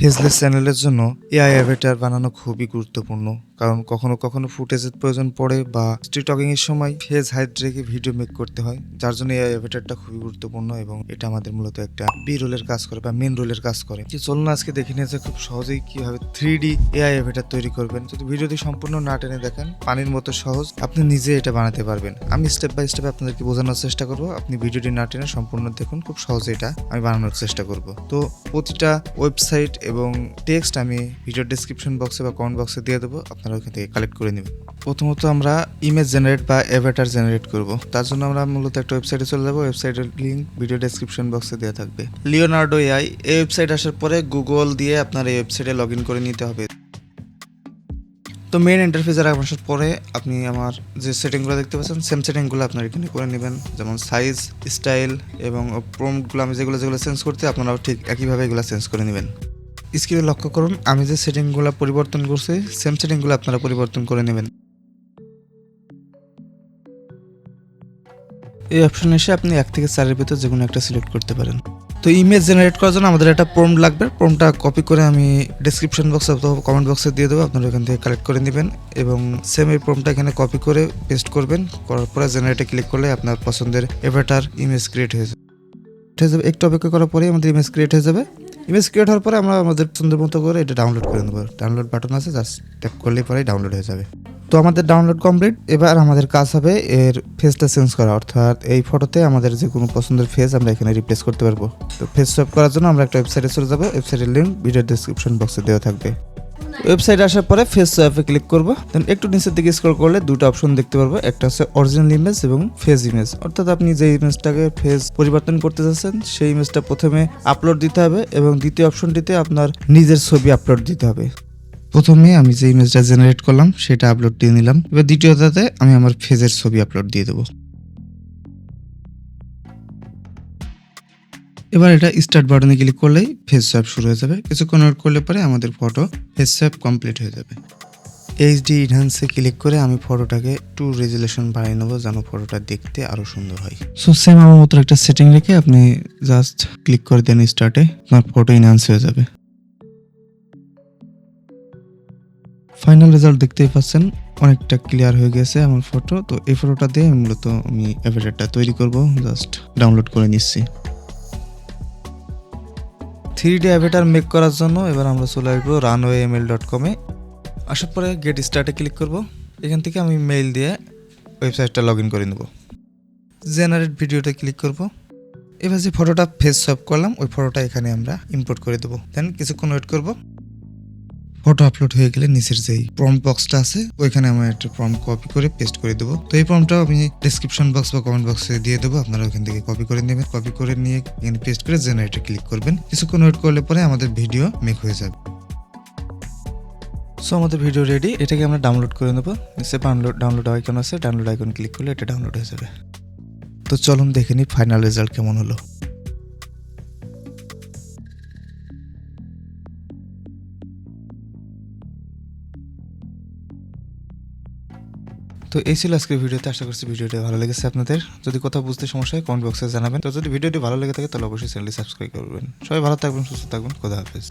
Faceless চ্যানেলের জন্য AI Avatar বানানো খুবই গুরুত্বপূর্ণ। কারণ কখনো কখনো ফুটেজের প্রয়োজন পড়ে বা স্ট্রিট টকিং এর সময় ফেস হাইড রেখে ভিডিও মেক করতে হয়, যার জন্য এআই অ্যাভেটারটা খুবই গুরুত্বপূর্ণ এবং এটা আমাদের মূলত একটা বি রোলের কাজ করে বা মেন রোলের কাজ করে। যে চলুন আজকে দেখে নিয়ে খুব সহজেই কীভাবে থ্রি ডি এআই অ্যাভেটার তৈরি করবেন। যদি ভিডিওটি সম্পূর্ণ না টেনে দেখেন, পানির মতো সহজ, আপনি নিজে এটা বানাতে পারবেন। আমি স্টেপ বাই স্টেপ আপনাদেরকে বোঝানোর চেষ্টা করব। আপনি ভিডিওটি না টেনে সম্পূর্ণ দেখুন, খুব সহজে এটা আমি বানানোর চেষ্টা করব। তো প্রতিটা ওয়েবসাইট এবং টেক্সট আমি ভিডিও ডেসক্রিপশন বক্সে বা কমেন্ট বক্সে দিয়ে দেবো, আপনারা ওখান থেকে কালেক্ট করে নেবেন। প্রথমত আমরা ইমেজ জেনারেট বা অ্যাভাটার জেনারেট করব। তার জন্য আমরা মূলত একটা ওয়েবসাইটে চলে যাব। ওয়েবসাইটের লিঙ্ক ভিডিও ডেসক্রিপশন বক্সে দেওয়া থাকবে। লিওনার্ডো এআই এই ওয়েবসাইট আসার পরে গুগল দিয়ে আপনার এই ওয়েবসাইটে লগ করে নিতে হবে। তো মেন ইন্টারফেসে আসার পরে আপনি আমার যে সেটিংগুলো দেখতে পাচ্ছেন সেম সেটিংগুলো আপনার এখানে করে নেবেন। যেমন সাইজ স্টাইল এবং প্রমগুলো আমি যেগুলো যেগুলো চেঞ্জ করতে আপনারাও ঠিক একইভাবে এগুলো চেঞ্জ করে নেবেন। স্ক্রিনে লক্ষ্য করুন, আমি যে সেটিংগুলো পরিবর্তন করছি সেম সেটিংগুলো আপনারা পরিবর্তন করে নেবেন। এই অপশনে এসে আপনি এক থেকে চারের ভিতর যে কোনো একটা সিলেক্ট করতে পারেন। তো ইমেজ জেনারেট করার জন্য আমাদের একটা প্রম্পট লাগবে। প্রম্পটটা কপি করে আমি ডেসক্রিপশন বক্সে অথবা কমেন্ট বক্সে দিয়ে দেবো, আপনারা এখান থেকে কালেক্ট করে নেবেন এবং সেম এই প্রম্পটটা এখানে কপি করে পেস্ট করবেন, করার পরে জেনারেটে ক্লিক করলে আপনার পছন্দের এভাটার ইমেজ ক্রিয়েট হয়ে যাবে। হয়ে যাবে, একটু অপেক্ষা করার পরেই আমাদের ইমেজ ক্রিয়েট হয়ে যাবে। ইমেজ ক্রিয়েট হওয়ার পরে আমরা আমাদের সুন্দর মতো করে এটা ডাউনলোড করে নেব। ডাউনলোড বাটন আছে জাস্ট ট্যাপ করলেই পরেই ডাউনলোড হয়ে যাবে। তো আমাদের ডাউনলোড কমপ্লিট এবার আমাদের কাজ হবে এর ফেসটা চেঞ্জ করা। অর্থাৎ এই ফটোতে আমাদের যে কোনো পছন্দের ফেস আমরা এখানে রিপ্লেস করতে পারব। তো ফেস সোয়াপ করার জন্য আমরা একটা ওয়েবসাইটে চলে যাব। ওয়েবসাইটের লিঙ্ক ভিডিও ডিসক্রিপশন বক্সে দেওয়া থাকবে। ওয়েবসাইট আসার পরে ফেস সোয়াপে ক্লিক করব। দেন একটু নিচের দিকে স্ক্রল করলে দুটো অপশন দেখতে পারব। একটা হচ্ছে অরিজিনাল ইমেজ এবং ফেস ইমেজ অর্থাৎ আপনি যে ইমেজটাকে ফেস পরিবর্তন করতে চাচ্ছেন সেই ইমেজটা প্রথমে আপলোড দিতে হবে এবং দ্বিতীয় অপশনটিতে আপনার নিজের ছবি আপলোড দিতে হবে। প্রথমে আমি যে ইমেজটা জেনারেট করলাম, সেটা আপলোড দিয়ে নিলাম। এবার দ্বিতীয়টাতে আমি আমার ফেজের ছবি আপলোড দিয়ে দেবো। এবার এটা স্টার্ট বাটনে ক্লিক করলেই ফেস সোয়াপ শুরু হয়ে যাবে। কিছুক্ষণ ওয়েট করলে পরে আমাদের ফটো ফেস সোয়াপ কমপ্লিট হয়ে যাবে। এইচডি ইনহ্যান্সে ক্লিক করে আমি ফটোটাকে টু রেজুলেশন বাড়িয়ে নেব যেন ফটোটা দেখতে আরও সুন্দর হয়। সো সেম আমার মতো একটা সেটিং রেখে আপনি জাস্ট ক্লিক করে দেন স্টার্টে আপনার ফটো ইনহ্যান্স হয়ে যাবে। ফাইনাল রেজাল্ট দেখতেই পাচ্ছেন, অনেকটা ক্লিয়ার হয়ে গেছে আমার ফটো তো এই ফটোটা দিয়ে মূলত আমি অ্যাভেটারটা তৈরি করব জাস্ট ডাউনলোড করে নিচ্ছি। থ্রি ডি অ্যাভেটার মেক করার জন্য এবার আমরা চলে আসব রানওয়ে এমএল ডট কমে আসার পরে গেট স্টার্টে ক্লিক করব। এখান থেকে আমি মেইল দিয়ে ওয়েবসাইটটা লগ ইন করে নেব। জেনারেট ভিডিওটা ক্লিক করব। এবার যে ফটোটা ফেস সব করলাম, ওই ফটোটা এখানে আমরা ইম্পোর্ট করে দেবো। দেন কিছুক্ষণ ওয়েট করব। ফটো আপলোড হয়ে গেলে নিচের যেই প্রম বক্সটা আছে, ওইখানে আমরা একটা প্রম কপি করে পেস্ট করে দেবো। তো এই প্রমটাও আমি ডিসক্রিপশন বক্স বা কমেন্ট বক্সে দিয়ে দেবো, আপনারা ওখান থেকে কপি করে নেবেন। কপি করে নিয়ে এখানে পেস্ট করে জেনারেটে ক্লিক করবেন। কিছুক্ষণ ওয়েট করলে পরে আমাদের ভিডিও মেক হয়ে যাবে। সো আমাদের ভিডিও রেডি এটাকে আমরা ডাউনলোড করে নেব। নিচে ডাউনলোড ডাউনলোড আইকন আছে ডাউনলোড আইকন ক্লিক করলে এটা ডাউনলোড হয়ে যাবে। তো চলুন দেখে নিই ফাইনাল রেজাল্ট কেমন হলো। তো এই ছিল আজকের ভিডিওতে। আশা করছি ভিডিওটি ভালো লেগেছে আপনাদের। যদি কোথাও বুঝতে সমস্যা হয় কমেন্ট বক্সে জানাবেন। তো যদি ভিডিওটি ভালো লেগে থাকে, তাহলে অবশ্যই চ্যানেলটি সাবস্ক্রাইব করবেন। সবাই ভালো থাকবেন, সুস্থ থাকবেন খোদা হাফেজ।